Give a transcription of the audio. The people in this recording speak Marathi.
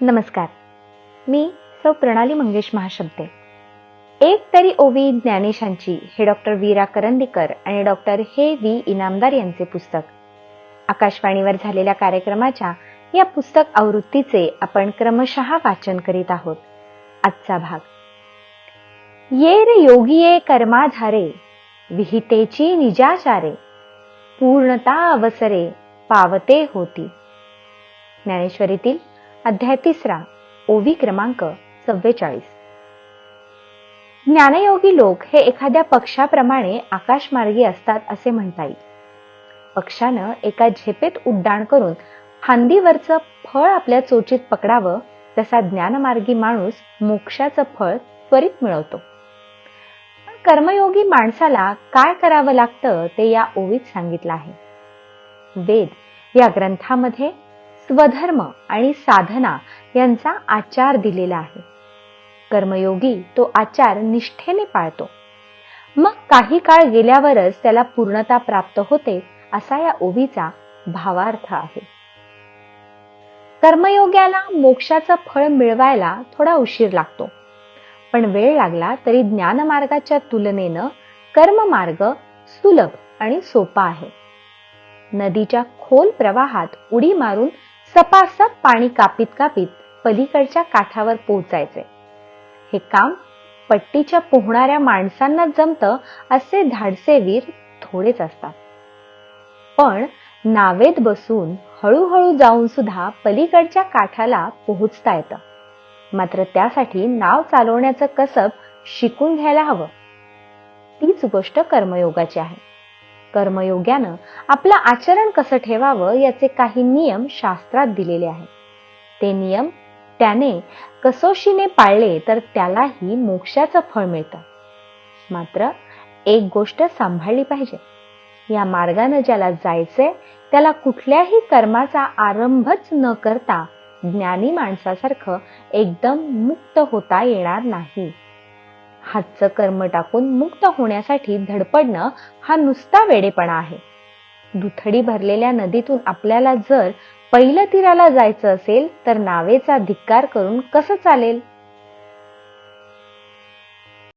नमस्कार. मी सौ प्रणाली मंगेश महाशब्दे एक तरी ओवी ज्ञानेशांची हे डॉक्टर वीरा करंदीकर आणि डॉक्टर हे व्ही इनामदार यांचे पुस्तक. आकाशवाणीवर झालेल्या कार्यक्रमाच्या या पुस्तक आवृत्तीचे आपण क्रमशः वाचन करीत आहोत. आजचा भाग. ये रे योगिये कर्माधारे विहितेची निजाचारे पूर्णता अवसरे पावते होती. ज्ञानेश्वरीतील अध्याय तिसरा ओवी क्रमांक चव्वेचाळीस ज्ञानयोगी लोक हे एखाद्या पक्षाप्रमाणे आकाशमार्गी असतात असे म्हणता येईल. पक्षानं एका झेपेत उड्डाण करून फांदीवरचं फळ आपल्या चोचीत पकडावं तसा ज्ञानमार्गी माणूस मोक्षाचं फळ त्वरित मिळवतो. कर्मयोगी माणसाला काय करावं लागतं ते या ओवीत सांगितलं आहे. वेद या ग्रंथामध्ये स्वधर्म आणि साधना यांचा आचार दिलेला आहे. कर्मयोगी तो आचार निष्ठेने पाळतो. मग काही काळ गेल्यावरच त्याला पूर्णता प्राप्त होते असा या ओवीचा भावार्थ आहे. कर्मयोग्याला मोक्षाचं फळ मिळवायला थोडा उशीर लागतो. पण वेळ लागला तरी ज्ञानमार्गाच्या तुलनेनं कर्ममार्ग सुलभ आणि सोपा आहे. नदीच्या खोल प्रवाहात उडी मारून सपासप पाणी कापीत कापीत पलीकडच्या काठावर पोहोचायचे. हे काम पट्टीच्या पोहणाऱ्या माणसांना जमतं असे धाडसे वीर थोडेच असतात. पण नावेत बसून हळूहळू जाऊन सुद्धा पलीकडच्या काठाला पोहोचता येतं. मात्र त्यासाठी नाव चालवण्याचं कसब शिकून घ्यायला हवं. तीच गोष्ट कर्मयोगाची आहे. कर्मयोग्यानं आपलं आचरण कसं ठेवावं याचे काही नियम शास्त्रात दिलेले आहेत. ते नियम त्याने कसोशीने पाळले तर त्यालाही मोक्षाचं फळ मिळतं. मात्र एक गोष्ट सांभाळली पाहिजे. या मार्गाने ज्याला जायचंय त्याला कुठल्याही कर्माचा आरंभच न करता ज्ञानी माणसासारखं एकदम मुक्त होता येणार नाही. हातचं कर्म टाकून मुक्त होण्यासाठी धडपडणं हा नुसता वेडेपणा आहे. दुथडी भरलेल्या नदीतून आपल्याला जर पहिलं तीराला जायचं असेल तर नावेचा धिक्कार करून कसं चालेल?